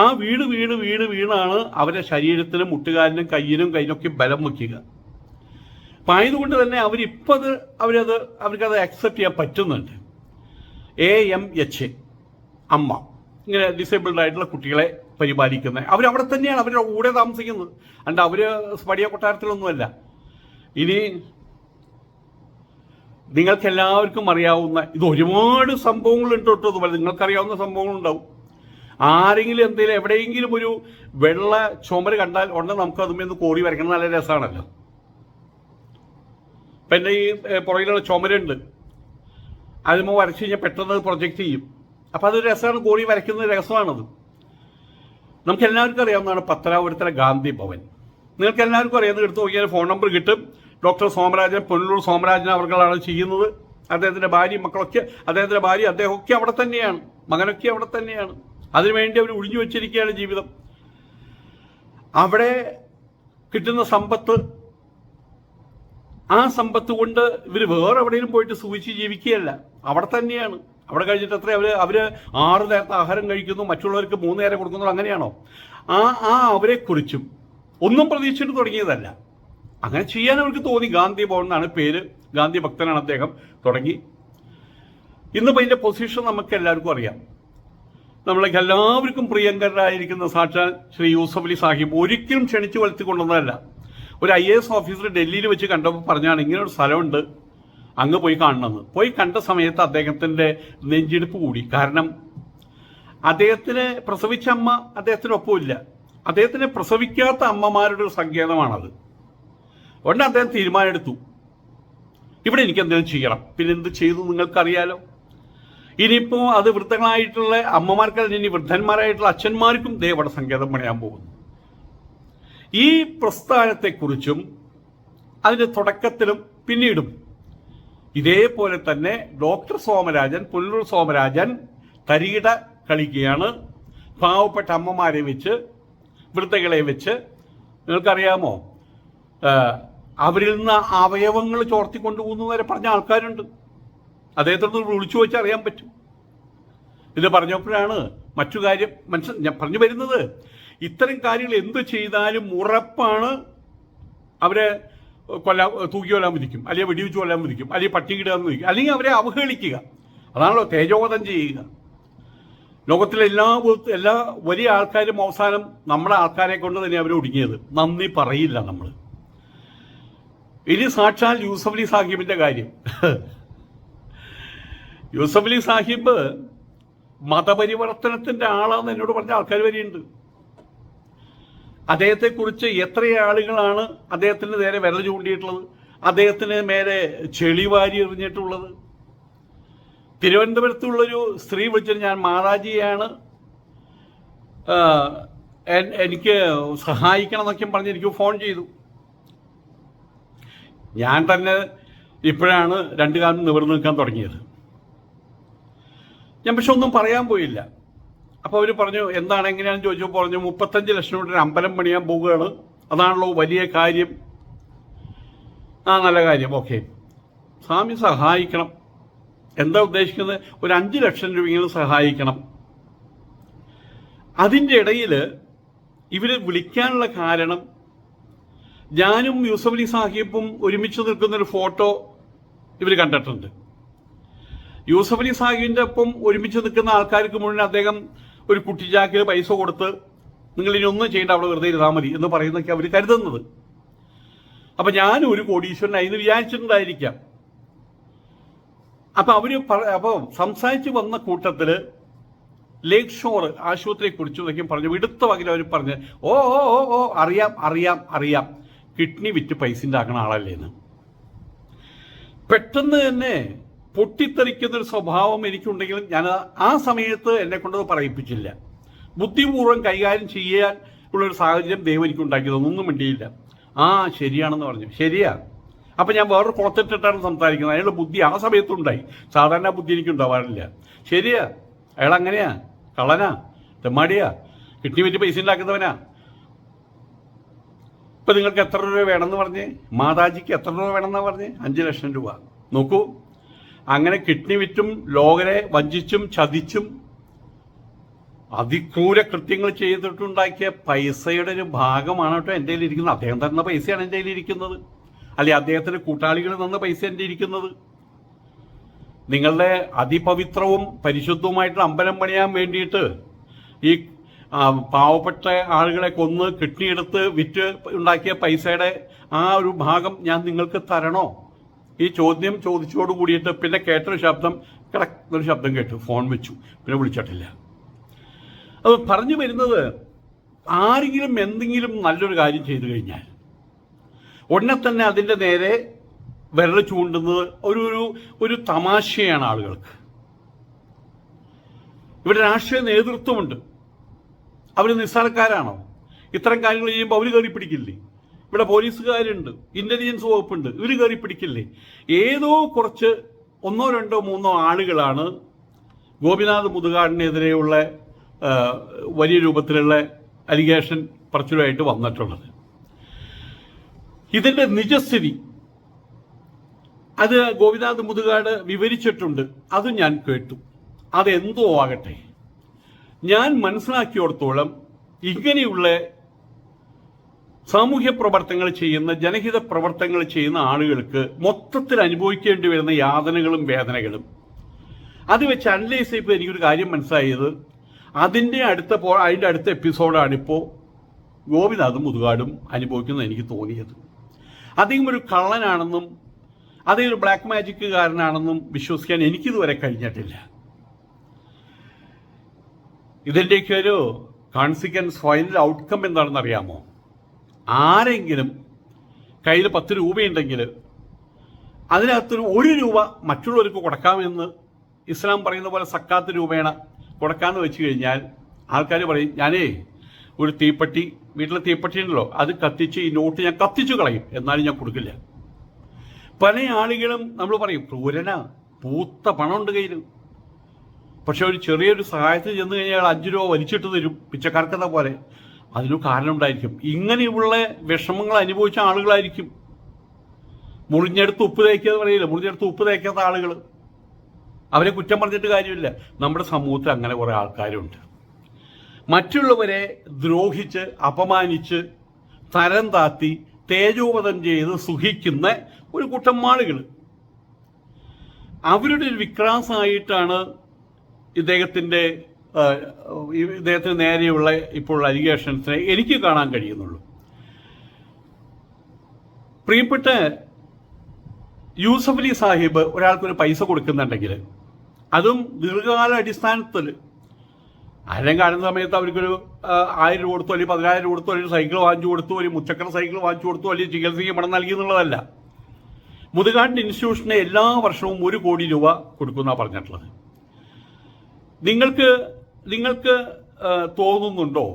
ആ വീട് വീട് വീട് വീണാണ് അവരെ ശരീരത്തിനും മുട്ടുകാലിനും കയ്യിനും കയ്യിനൊക്കെ ബലം വയ്ക്കുക അപ്പം ആയതുകൊണ്ട് തന്നെ അവരിപ്പോൾ അത് അവരത് അവർക്കത് അക്സെപ്റ്റ് ചെയ്യാൻ പറ്റുന്നുണ്ട്. എ എം എച്ച് എ അമ്മ. ഇങ്ങനെ ഡിസേബിൾഡ് ആയിട്ടുള്ള കുട്ടികളെ പരിപാലിക്കുന്നത് അവരവിടെ തന്നെയാണ് അവരുടെ കൂടെ താമസിക്കുന്നത്. അണ്ട് അവർ സ്പടിയ കൊട്ടാരത്തിലൊന്നുമല്ല. ഇനി നിങ്ങൾക്ക് എല്ലാവർക്കും അറിയാവുന്ന ഇത് ഒരുപാട് സംഭവങ്ങളുണ്ട് കേട്ടോ അതുപോലെ നിങ്ങൾക്കറിയാവുന്ന സംഭവങ്ങളുണ്ടാവും. ആരെങ്കിലും എന്തെങ്കിലും എവിടെയെങ്കിലും ഒരു വെള്ള ചുമര് കണ്ടാൽ ഉടനെ നമുക്ക് അതുമെന്ന് കോറി വരയ്ക്കണം. നല്ല രസമാണല്ലോ ഇപ്പം ഈ പുറകിലുള്ള ചുമരുണ്ട്. അതിമ വരച്ചു കഴിഞ്ഞാൽ പെട്ടെന്ന് പ്രൊജക്റ്റ് ചെയ്യും. അപ്പം അതൊരു രസമാണ് കോറി വരയ്ക്കുന്ന രസമാണത്. നമുക്ക് എല്ലാവർക്കും അറിയാവുന്നതാണ് പത്തനാപുരത്തിലെ ഗാന്ധി ഭവൻ. നിങ്ങൾക്ക് എല്ലാവർക്കും അറിയാവുന്ന എടുത്ത് നോക്കിയാൽ ഫോൺ നമ്പർ കിട്ടും. ഡോക്ടർ സോമരാജൻ പൊന്നൂർ സോമരാജൻ അവർകളാണ് ചെയ്യുന്നത്. അദ്ദേഹത്തിന്റെ ഭാര്യ മക്കളൊക്കെ അദ്ദേഹത്തിന്റെ ഭാര്യ അദ്ദേഹമൊക്കെ അവിടെ തന്നെയാണ്. മകനൊക്കെ അവിടെ തന്നെയാണ്. അതിനുവേണ്ടി അവർ ഒഴിഞ്ഞു വെച്ചിരിക്കുകയാണ് ജീവിതം. അവിടെ കിട്ടുന്ന സമ്പത്ത് ആ സമ്പത്ത് കൊണ്ട് ഇവർ വേറെ എവിടെയും പോയിട്ട് സൂചിച്ച് ജീവിക്കുകയല്ല. അവിടെ തന്നെയാണ്. അവിടെ കഴിഞ്ഞിട്ട് അത്രേ അവർ അവർ ആറ് നേരത്തെ ആഹാരം കഴിക്കുന്നു മറ്റുള്ളവർക്ക് മൂന്ന് നേരം കൊടുക്കുന്നു അങ്ങനെയാണോ? ആ ആ അവരെക്കുറിച്ചും ഒന്നും പ്രതീക്ഷിച്ചിട്ട് തുടങ്ങിയതല്ല. അങ്ങനെ ചെയ്യാൻ അവർക്ക് തോന്നി. ഗാന്ധി ഭവൻ എന്നാണ് പേര്. ഗാന്ധി ഭക്തനാണ് അദ്ദേഹം. തുടങ്ങി. ഇന്നിപ്പോൾ ഇതിന്റെ പൊസിഷൻ നമുക്ക് എല്ലാവർക്കും അറിയാം. നമ്മളൊക്കെ എല്ലാവർക്കും പ്രിയങ്കരായിരിക്കുന്ന സാക്ഷാൽ ശ്രീ യൂസഫ് അലി സാഹിബ് ഒരിക്കലും ക്ഷണിച്ചു വളർത്തിക്കൊണ്ടുവന്നതല്ല ഒരു ഐ എസ് ഓഫീസർ ഡൽഹിയിൽ വെച്ച് കണ്ടപ്പോൾ പറഞ്ഞാണ് ഇങ്ങനെ ഒരു സ്ഥലമുണ്ട് അങ്ങ് പോയി കാണണമെന്ന്. പോയി കണ്ട സമയത്ത് അദ്ദേഹത്തിന്റെ നെഞ്ചെടുപ്പ് കൂടി. കാരണം അദ്ദേഹത്തിന് പ്രസവിച്ച അമ്മ അദ്ദേഹത്തിന് ഒപ്പമില്ല അദ്ദേഹത്തിനെ പ്രസവിക്കാത്ത അമ്മമാരുടെ ഒരു സങ്കേതമാണത്. ഉടനെ അദ്ദേഹം തീരുമാനമെടുത്തു. ഇവിടെ എനിക്ക് എന്തെങ്കിലും ചെയ്യണം. പിന്നെ എന്ത് ചെയ്തു നിങ്ങൾക്കറിയാലോ? ഇനിയിപ്പോ അത് വൃദ്ധങ്ങളായിട്ടുള്ള അമ്മമാർക്കല്ല ഇനി വൃദ്ധന്മാരായിട്ടുള്ള അച്ഛന്മാർക്കും ദേവയുടെ സങ്കേതം പണിയാൻ പോകുന്നു. ഈ പ്രസ്ഥാനത്തെക്കുറിച്ചും അതിന്റെ തുടക്കത്തിലും പിന്നീടും ഇതേപോലെ തന്നെ ഡോക്ടർ സോമരാജൻ പുല്ലൂർ സോമരാജൻ തരികിട കളിക്കുകയാണ്. പാവപ്പെട്ട അമ്മമാരെ വെച്ച് വൃദ്ധകളെ വെച്ച്. നിങ്ങൾക്കറിയാമോ? അവരിൽ നിന്ന് അവയവങ്ങൾ ചോർത്തി പോകുന്നു വരെ പറഞ്ഞ ആൾക്കാരുണ്ട്. അദ്ദേഹത്തോട് വിളിച്ചു വെച്ച് അറിയാൻ പറ്റും. ഇത് പറഞ്ഞപ്പോഴാണ് മറ്റു കാര്യം മനസ്സ് ഞാൻ പറഞ്ഞു വരുന്നത്. ഇത്തരം കാര്യങ്ങൾ എന്ത് ചെയ്താലും ഉറപ്പാണ് അവരെ കൊല്ലാൻ തൂക്കി കൊല്ലാൻ വിധിക്കും. അല്ലെങ്കിൽ വെടിവെച്ച് കൊല്ലാൻ വിധിക്കും. അല്ലെങ്കിൽ പട്ടികിടാൻ വിധിക്കും. അല്ലെങ്കിൽ അവരെ അവഹേളിക്കുക. അതാണല്ലോ തേജോവധം ചെയ്യുക. ലോകത്തിലെ എല്ലാ എല്ലാ വലിയ ആൾക്കാരും അവസാനം നമ്മുടെ ആൾക്കാരെ കൊണ്ട് തന്നെ അവരെ ഒടുങ്ങിയത്. നന്ദി പറയില്ല നമ്മൾ ഇനി സാക്ഷാൽ യൂസഫലി സാഹിബിന്റെ കാര്യം. യൂസഫലി സാഹിബ് മതപരിവർത്തനത്തിന്റെ ആളാന്ന് എന്നോട് പറഞ്ഞ ആൾക്കാർ വരെയുണ്ട്. അദ്ദേഹത്തെക്കുറിച്ച് എത്ര ആളുകളാണ് അദ്ദേഹത്തിന് നേരെ വിരൽ ചൂണ്ടിയിട്ടുള്ളത്? അദ്ദേഹത്തിന് മേലെ ചെളി വാരി എറിഞ്ഞിട്ടുള്ളത്? തിരുവനന്തപുരത്തുള്ളൊരു സ്ത്രീ വിളിച്ചിട്ട് ഞാൻ മാതാജിയാണ് എനിക്ക് സഹായിക്കണം എന്നൊക്കെ പറഞ്ഞ് എനിക്ക് ഫോൺ ചെയ്തു. ഞാൻ തന്നെ ഇപ്പോഴാണ് രണ്ടു കാലം നിവർന്നു നിൽക്കാൻ തുടങ്ങിയത്. ഞാൻ പക്ഷെ ഒന്നും പറയാൻ പോയില്ല. അപ്പോൾ അവർ പറഞ്ഞു എന്താണ് എങ്ങനെയാണെന്ന് ചോദിച്ചപ്പോൾ പറഞ്ഞു മുപ്പത്തഞ്ച് ലക്ഷം രൂപ അമ്പലം പണിയാൻ പോവുകയാണ്. അതാണല്ലോ വലിയ കാര്യം. ആ നല്ല കാര്യം. ഓക്കെ. സ്വാമി സഹായിക്കണം. എന്താ ഉദ്ദേശിക്കുന്നത്? ഒരു അഞ്ച് ലക്ഷം രൂപയെങ്കിലും സഹായിക്കണം. അതിന്റെ ഇടയിൽ ഇവർ വിളിക്കാനുള്ള കാരണം ഞാനും യൂസഫ് അലി സാഹിബും ഒരുമിച്ച് നിൽക്കുന്ന ഒരു ഫോട്ടോ ഇവർ കണ്ടിട്ടുണ്ട്. യൂസഫ് അലി സാഹിബിന്റെ ഒപ്പം ഒരുമിച്ച് നിൽക്കുന്ന ആൾക്കാർക്ക് മുന്നിൽ അദ്ദേഹം ഒരു കുട്ടിച്ചാക്കിൽ പൈസ കൊടുത്ത് നിങ്ങൾ ഇനി ഒന്നും ചെയ്യേണ്ട അവിടെ വെറുതെ ഇരുന്നാൽ മതി എന്ന് പറയുന്നൊക്കെ അവർ കരുതുന്നത്. അപ്പൊ ഞാൻ ഒരു കോടീശ്വരനായി എന്ന് വിചാരിച്ചിട്ടുണ്ടായിരിക്കാം. അപ്പൊ അവർ പറ- അപ്പൊ സംസാരിച്ച് വന്ന കൂട്ടത്തിൽ ലേക്ക് ഷോർ ആശുപത്രിയെ കുറിച്ച് ഇതൊക്കെ പറഞ്ഞു വിടുത്ത വകയിൽ അവർ പറഞ്ഞ് ഓ ഓ ഓ അറിയാം അറിയാം അറിയാം. കിഡ്നി വിറ്റ് പൈസ ഉണ്ടാക്കുന്ന ആളല്ലേന്ന് പെട്ടെന്ന് തന്നെ പൊട്ടിത്തെറിക്കുന്ന ഒരു സ്വഭാവം എനിക്കുണ്ടെങ്കിലും ഞാൻ ആ സമയത്ത് എന്നെ കൊണ്ടത് പറയിപ്പിച്ചില്ല. ബുദ്ധിപൂർവം കൈകാര്യം ചെയ്യാൻ ഉള്ളൊരു സാഹചര്യം ദൈവം എനിക്ക് ഒന്നും മിണ്ടിയില്ല. ആ ശരിയാണെന്ന് പറഞ്ഞു. ശരിയാ. അപ്പം ഞാൻ വേറൊരു കുളത്തിട്ടിട്ടാണ് സംസാരിക്കുന്നത്. അയാളുടെ ബുദ്ധി ആ സമയത്തുണ്ടായി. സാധാരണ ബുദ്ധി എനിക്ക് ഉണ്ടാവാറില്ല. ശരിയാ. അയാൾ അങ്ങനെയാ. കള്ളനാ. തെമ്മാടിയാ. കിഡ്നി വിറ്റ് പൈസ ഉണ്ടാക്കുന്നവനാ. ഇപ്പൊ നിങ്ങൾക്ക് എത്ര രൂപ വേണമെന്ന് പറഞ്ഞ്? മാതാജിക്ക് എത്ര രൂപ വേണമെന്നാ പറഞ്ഞ്? അഞ്ച് ലക്ഷം രൂപ. നോക്കൂ. അങ്ങനെ കിഡ്നി വിറ്റും ലോകരെ വഞ്ചിച്ചും ചതിച്ചും അതിക്രൂര കൃത്യങ്ങൾ ചെയ്തിട്ടുണ്ടാക്കിയ പൈസയുടെ ഒരു ഭാഗമാണ് കേട്ടോ എന്റെ ഇരിക്കുന്നത്. അദ്ദേഹം തന്ന പൈസയാണ് എന്റെ ഇരിക്കുന്നത്. അല്ലെ അദ്ദേഹത്തിന്റെ കൂട്ടാളികൾ തന്ന പൈസ എന്റെ ഇരിക്കുന്നത്. നിങ്ങളുടെ അതിപവിത്രവും പരിശുദ്ധവുമായിട്ടുള്ള അമ്പലം പണിയാൻ വേണ്ടിയിട്ട് ഈ പാവപ്പെട്ട ആളുകളെ കൊന്ന് കിഡ്നിയെടുത്ത് വിറ്റ് ഉണ്ടാക്കിയ പൈസയുടെ ആ ഒരു ഭാഗം ഞാൻ നിങ്ങൾക്ക് തരണോ? ഈ ചോദ്യം ചോദിച്ചോട് കൂടിയിട്ട് പിന്നെ കേട്ടൊരു ശബ്ദം കിടക്കുന്നൊരു ശബ്ദം കേട്ടു. ഫോൺ വെച്ചു. പിന്നെ വിളിച്ചിട്ടില്ല. അത് പറഞ്ഞു വരുന്നത് ആരെങ്കിലും എന്തെങ്കിലും നല്ലൊരു കാര്യം ചെയ്തു കഴിഞ്ഞാൽ ഉടനെ തന്നെ അതിന്റെ നേരെ വിരൽ ചൂണ്ടുന്നത് ഒരു ഒരു ഒരു തമാശയാണ് ആളുകൾക്ക്. ഇവിടെ രാഷ്ട്രീയ നേതൃത്വമുണ്ട്. അവർ നിസ്സാരക്കാരാണോ? ഇത്തരം കാര്യങ്ങൾ ചെയ്യുമ്പോൾ അവർ കയറി പിടിക്കില്ലേ? ഇവിടെ പോലീസുകാരുണ്ട് ഇന്റലിജൻസ് വകുപ്പുണ്ട് ഇവർ കയറി പിടിക്കില്ലേ? ഏതോ കുറച്ച് ഒന്നോ രണ്ടോ മൂന്നോ ആളുകളാണ് ഗോപിനാഥ് മുതുകാടിനെതിരെയുള്ള വലിയ രൂപത്തിലുള്ള അലിഗേഷൻ പറച്ചിലുമായിട്ട് വന്നിട്ടുള്ളത്. ഇതിന്റെ നിജസ്ഥിതി അത് ഗോപിനാഥ് മുതുകാട് വിവരിച്ചിട്ടുണ്ട് അത് ഞാൻ കേട്ടു. അതെന്തോ ആകട്ടെ? ഞാൻ മനസ്സിലാക്കിയോടത്തോളം ഇങ്ങനെയുള്ള സാമൂഹ്യ പ്രവർത്തനങ്ങൾ ചെയ്യുന്ന ജനഹിത പ്രവർത്തനങ്ങൾ ചെയ്യുന്ന ആളുകൾക്ക് മൊത്തത്തിൽ അനുഭവിക്കേണ്ടി വരുന്ന യാതനകളും വേദനകളും. അത് വെച്ച് അനലൈസ് ചെയ്തപ്പോൾ എനിക്കൊരു കാര്യം മനസ്സിലായത് അതിന്റെ അടുത്ത പോ അതിന്റെ അടുത്ത എപ്പിസോഡാണിപ്പോൾ ഗോപിനാഥും മുതുകാടും അനുഭവിക്കുന്നത് എനിക്ക് തോന്നിയത്. അദ്ദേഹം ഒരു കള്ളനാണെന്നും അദ്ദേഹം ഒരു ബ്ലാക്ക് മാജിക്കുകാരനാണെന്നും വിശ്വസിക്കാൻ എനിക്കിതുവരെ കഴിഞ്ഞിട്ടില്ല. ഇതിന്റെയൊക്കെ ഒരു കോൺസിക്വൻസ് ഫൈനൽ ഔട്ട്കം എന്താണെന്ന് അറിയാമോ ആരെങ്കിലും കയ്യിൽ പത്ത് രൂപയുണ്ടെങ്കിൽ അതിനകത്തൊരു ഒരു രൂപ മറ്റുള്ളവർക്ക് കൊടുക്കാമെന്ന് ഇസ്ലാം പറയുന്ന പോലെ സക്കാത്ത് രൂപേണ കൊടുക്കാമെന്ന് വെച്ച് കഴിഞ്ഞാൽ ആൾക്കാർ പറയും ഞാനേ ഒരു തീപ്പെട്ടി വീട്ടിലെ തീപ്പെട്ടി ഉണ്ടല്ലോ അത് കത്തിച്ച് ഈ നോട്ട് ഞാൻ കത്തിച്ചു കളയും. എന്നാലും ഞാൻ കൊടുക്കില്ല. പല ആളുകളും നമ്മൾ പറയും ക്രൂരന പൂത്ത പണമുണ്ട് കയ്യിൽ പക്ഷെ ഒരു ചെറിയൊരു സഹായത്തിന് ചെന്ന് കഴിഞ്ഞാൽ അഞ്ച് രൂപ വലിച്ചിട്ട് തരും പിച്ചക്കാർക്കെന്ന പോലെ. അതിനു കാരണമുണ്ടായിരിക്കും. ഇങ്ങനെയുള്ള വിഷമങ്ങൾ അനുഭവിച്ച ആളുകളായിരിക്കും. മുറിഞ്ഞെടുത്ത് ഉപ്പ് തേക്കിയെന്ന് പറയില്ല? മുറിഞ്ഞെടുത്ത് ഉപ്പ് തേക്കാത്ത ആളുകൾ അവരെ കുറ്റം പറഞ്ഞിട്ട് കാര്യമില്ല. നമ്മുടെ സമൂഹത്തിൽ അങ്ങനെ കുറെ ആൾക്കാരുണ്ട്. മറ്റുള്ളവരെ ദ്രോഹിച്ച് അപമാനിച്ച് തരം താത്തി തേജോവധം ചെയ്ത് സുഖിക്കുന്ന ഒരു കൂട്ടം ആളുകൾ അവരുടെ ഒരു വിക്രാസമായിട്ടാണ് ഇദ്ദേഹത്തിന്റെ ഇദ്ദേഹത്തിന് നേരെയുള്ള ഇപ്പോൾ അലിഗേഷൻസിനെ എനിക്ക് കാണാൻ കഴിയുന്നുള്ളൂ. പ്രിയപ്പെട്ട യൂസഫ് അലി സാഹിബ് ഒരാൾക്കൊരു പൈസ കൊടുക്കുന്നുണ്ടെങ്കിൽ അതും ദീർഘകാല അടിസ്ഥാനത്തിൽ. ആരെങ്കിലും കാണുന്ന സമയത്ത് അവർക്കൊരു ആയിരം രൂപ കൊടുത്തു അല്ലെങ്കിൽ പതിനായിരം രൂപ കൊടുത്തു അല്ലെങ്കിൽ സൈക്കിൾ വാങ്ങിച്ചു കൊടുത്തു ഒരു മുച്ചക്ര സൈക്കിൾ വാങ്ങിച്ചു കൊടുത്തു അല്ലെങ്കിൽ ചികിത്സയ്ക്ക് പണം നൽകി എന്നുള്ളതല്ല മുതുകാട്ടിന്റെ ഇൻസ്റ്റിറ്റ്യൂഷന് എല്ലാ വർഷവും ഒരു കോടി രൂപ കൊടുക്കുന്ന പറഞ്ഞിട്ടുള്ളത്. നിങ്ങൾക്ക് നിങ്ങൾക്ക് തോന്നുന്നുണ്ടോ?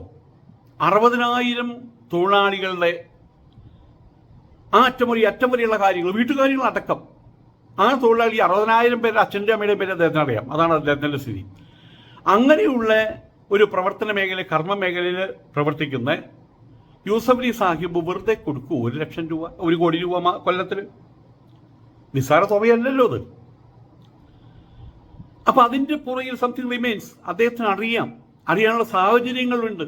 അറുപതിനായിരം തൊഴിലാളികളുടെ ആ അറ്റം വരെ ഈ അറ്റം വരെയുള്ള കാര്യങ്ങൾ വീട്ടുകാര്യങ്ങൾ അടക്കം. ആ തൊഴിലാളി അറുപതിനായിരം പേര് അച്ഛന്റെ അമ്മയുടെ പേര് അദ്ദേഹത്തിന് അറിയാം. അതാണ് അദ്ദേഹത്തിന്റെ സ്ഥിതി. അങ്ങനെയുള്ള ഒരു പ്രവർത്തന മേഖല കർമ്മ മേഖലയിൽ പ്രവർത്തിക്കുന്ന യൂസഫ് അലി സാഹിബ് വെറുതെ കൊടുക്കൂ. ഒരു ലക്ഷം രൂപ ഒരു കോടി രൂപ കൊല്ലത്തിൽ. നിസ്സാര തുകയല്ലല്ലോ അത്. അപ്പൊ അതിന്റെ പുറകിൽ സംതിങ് റിമെയിൻസ് അദ്ദേഹത്തിന് അറിയാം. അറിയാനുള്ള സാഹചര്യങ്ങളുണ്ട്.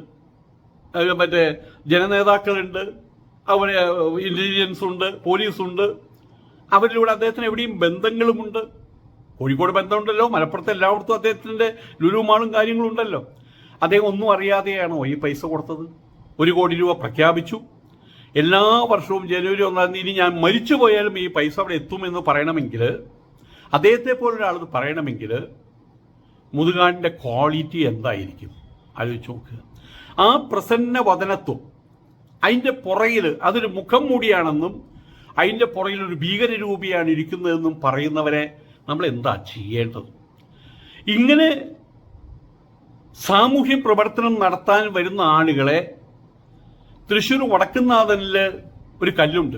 മറ്റേ ജനനേതാക്കളുണ്ട്. അവരെ ഇന്റലിജൻസ് ഉണ്ട് പോലീസുണ്ട് അവരിലൂടെ അദ്ദേഹത്തിന് എവിടെയും ബന്ധങ്ങളുമുണ്ട്. കോഴിക്കോട് ബന്ധമുണ്ടല്ലോ. മലപ്പുറത്ത് എല്ലായിടത്തും അദ്ദേഹത്തിന്റെ ലുലുമാളും കാര്യങ്ങളും ഉണ്ടല്ലോ. അദ്ദേഹം ഒന്നും അറിയാതെയാണോ ഈ പൈസ കൊടുത്തത്? ഒരു കോടി രൂപ പ്രഖ്യാപിച്ചു. എല്ലാ വർഷവും ജനുവരി ഒന്നാം തീയതി ഞാൻ മരിച്ചു പോയാലും ഈ പൈസ അവിടെ എത്തുമെന്ന് പറയണമെങ്കിൽ അദ്ദേഹത്തെ പോലൊരാൾ ഇത് പറയണമെങ്കിൽ മുതുകാടിന്റെ ക്വാളിറ്റി എന്തായിരിക്കും? ആലോചിച്ച് നോക്കുക ആ പ്രസന്ന വദനത്വം അതിന്റെ പുറകിൽ അതൊരു മുഖം മൂടിയാണെന്നും അതിന്റെ പുറകിൽ ഒരു ഭീകരരൂപിയാണ് ഇരിക്കുന്നതെന്നും പറയുന്നവരെ നമ്മൾ എന്താ ചെയ്യേണ്ടത്? ഇങ്ങനെ സാമൂഹ്യ പ്രവർത്തനം നടത്താൻ വരുന്ന ആളുകളെ തൃശ്ശൂർ വടക്കുന്നാഥനിൽ ഒരു കല്ലുണ്ട്.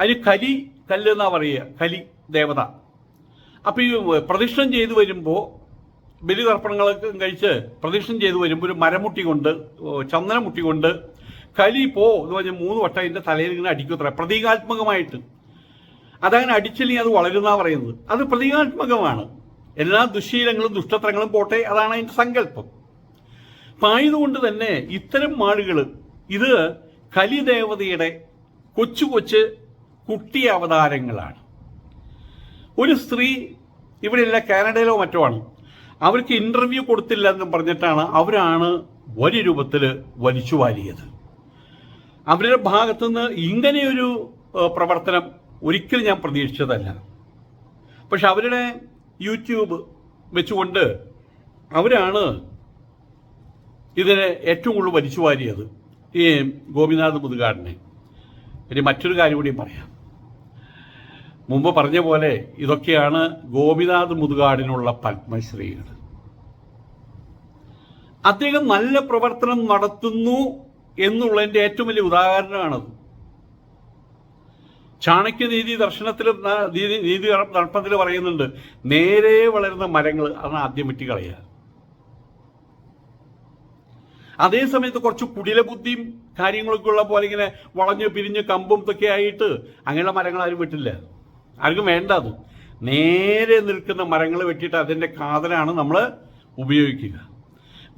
അതിന് കലി കല്ല് എന്നാ പറയുക. കലി. ദേവത. അപ്പോൾ ഈ പ്രദക്ഷിണം ചെയ്തു വരുമ്പോൾ ബലിതർപ്പണങ്ങളൊക്കെ കഴിച്ച് പ്രദക്ഷിണം ചെയ്തു വരുമ്പോൾ ഒരു മരമുട്ടി കൊണ്ട് ചന്ദനമുട്ടി കൊണ്ട് കലി പോ എന്ന് പറഞ്ഞ മൂന്ന് വട്ടം അതിന്റെ തലയിൽ ഇങ്ങനെ അടിക്കുത്ര പ്രതീകാത്മകമായിട്ട്. അതങ്ങനെ അടിച്ചില്ലെങ്കിൽ അത് വളരുന്ന പറയുന്നത്. അത് പ്രതീകാത്മകമാണ്. എല്ലാ ദുശ്ശീലങ്ങളും ദുഷ്ടത്രങ്ങളും പോട്ടെ അതാണ് അതിന്റെ സങ്കല്പം. അപ്പൊ ആയതുകൊണ്ട് തന്നെ ഇത്തരം മാളുകൾ ഇത് കലിദേവതയുടെ കൊച്ചു കൊച്ച് കുട്ടി അവതാരങ്ങളാണ്. ഒരു സ്ത്രീ ഇവിടെയല്ല കാനഡയിലോ മറ്റോ ആണ്. അവർക്ക് ഇന്റർവ്യൂ കൊടുത്തില്ല എന്ന് പറഞ്ഞിട്ടാണ് അവരാണ് വലിയ രൂപത്തിൽ വലിച്ചു വാരിയത്. അവരുടെ ഭാഗത്തുനിന്ന് ഇങ്ങനെയൊരു പ്രവർത്തനം ഒരിക്കലും ഞാൻ പ്രതീക്ഷിച്ചതല്ല. പക്ഷെ അവരുടെ യൂട്യൂബ് വെച്ചുകൊണ്ട് അവരാണ് ഇതിനെ ഏറ്റവും കൂടുതൽ വലിച്ചു വാരിയത്. ഈ ഗോപിനാഥ് മുതുകാടിനെ. ഇനി മറ്റൊരു കാര്യം കൂടി പറയാം. മുമ്പ് പറഞ്ഞ പോലെ ഇതൊക്കെയാണ് ഗോപിനാഥ് മുതുകാടിനുള്ള പത്മശ്രീകൾ. അദ്ദേഹം നല്ല പ്രവർത്തനം നടത്തുന്നു എന്നുള്ളതിന്റെ ഏറ്റവും വലിയ ഉദാഹരണമാണത്. ചാണക്യനീതി ദർശനത്തിൽ നീതി നീതി പറയുന്നുണ്ട് നേരെ വളരുന്ന മരങ്ങൾ അതാണ് ആദ്യം വെട്ടി കളയുക അതേ സമയത്ത് കുറച്ച് കുടില ബുദ്ധിയും കാര്യങ്ങളൊക്കെ ഉള്ള പോലെ ഇങ്ങനെ വളഞ്ഞ് പിരിഞ്ഞ് കമ്പും ഇതൊക്കെ ആയിട്ട് അങ്ങനെയുള്ള മരങ്ങൾ ആരും വെട്ടില്ല. ആർക്കും വേണ്ട അത്. നേരെ നിൽക്കുന്ന മരങ്ങൾ വെട്ടിയിട്ട് അതിന്റെ കാതലാണ് നമ്മൾ ഉപയോഗിക്കുക.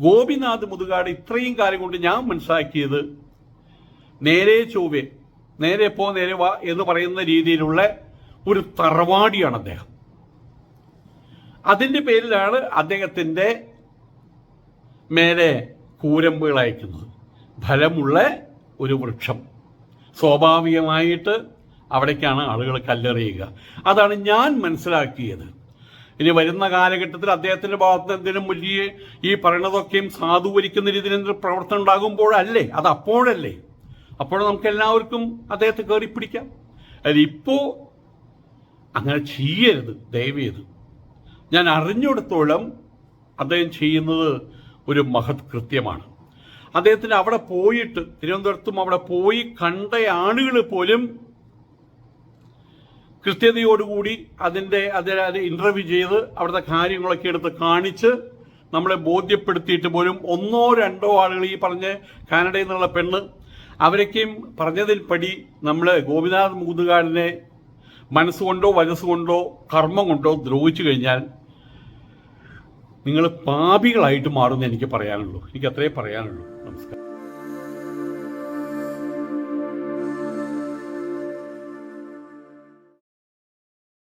ഗോപിനാഥ് മുതുകാട് ഇത്രയും കാലം കൊണ്ട് ഞാൻ മനസ്സിലാക്കിയത് നേരെ ചൊവ്വേ നേരെ പോ നേരെ വാ എന്ന് പറയുന്ന രീതിയിലുള്ള ഒരു തറവാടിയാണ് അദ്ദേഹം. അതിന്റെ പേരിലാണ് അദ്ദേഹത്തിന്റെ മേലെ കൂരമ്പുകൾ അയക്കുന്നത്. ഫലമുള്ള ഒരു വൃക്ഷം. സ്വാഭാവികമായിട്ട് അവിടേക്കാണ് ആളുകൾ കല്ലെറിയുക. അതാണ് ഞാൻ മനസ്സിലാക്കിയത്. ഇനി വരുന്ന കാലഘട്ടത്തിൽ അദ്ദേഹത്തിന്റെ ഭാഗത്ത് എന്തെങ്കിലും വലിയ ഈ പറയണതൊക്കെയും സാധൂകരിക്കുന്ന രീതിയിൽ എന്തെങ്കിലും പ്രവർത്തനം ഉണ്ടാകുമ്പോഴല്ലേ? അത് അപ്പോഴല്ലേ? അപ്പോൾ നമുക്ക് എല്ലാവർക്കും അദ്ദേഹത്തെ കയറി പിടിക്കാം. അല്ല ഇപ്പോ അങ്ങനെ ചെയ്യരുത് ദയവേത്. ഞാൻ അറിഞ്ഞിടത്തോളം അദ്ദേഹം ചെയ്യുന്നത് ഒരു മഹത് കൃത്യമാണ്. അദ്ദേഹത്തിന് അവിടെ പോയിട്ട് തിരുവനന്തപുരത്തും അവിടെ പോയി കണ്ട ആളുകൾ പോലും കൃത്യതയോടുകൂടി അതിന്റെ അതിൽ അത് ഇന്റർവ്യൂ ചെയ്ത് അവിടുത്തെ കാര്യങ്ങളൊക്കെ എടുത്ത് കാണിച്ച് നമ്മളെ ബോധ്യപ്പെടുത്തിയിട്ട് പോലും ഒന്നോ രണ്ടോ ആളുകൾ ഈ പറഞ്ഞ കാനഡയിൽ നിന്നുള്ള പെണ്ണ് അവരൊക്കെയും പറഞ്ഞതിൽ പടി നമ്മൾ ഗോപിനാഥ് മൂതുകാടിനെ മനസ്സുകൊണ്ടോ വനസ്സുകൊണ്ടോ കർമ്മം കൊണ്ടോ ദ്രോഹിച്ചു കഴിഞ്ഞാൽ നിങ്ങൾ പാപികളായിട്ട് മാറുമെന്ന് എനിക്ക് പറയാനുള്ളൂ. എനിക്ക് അത്രേ പറയാനുള്ളൂ.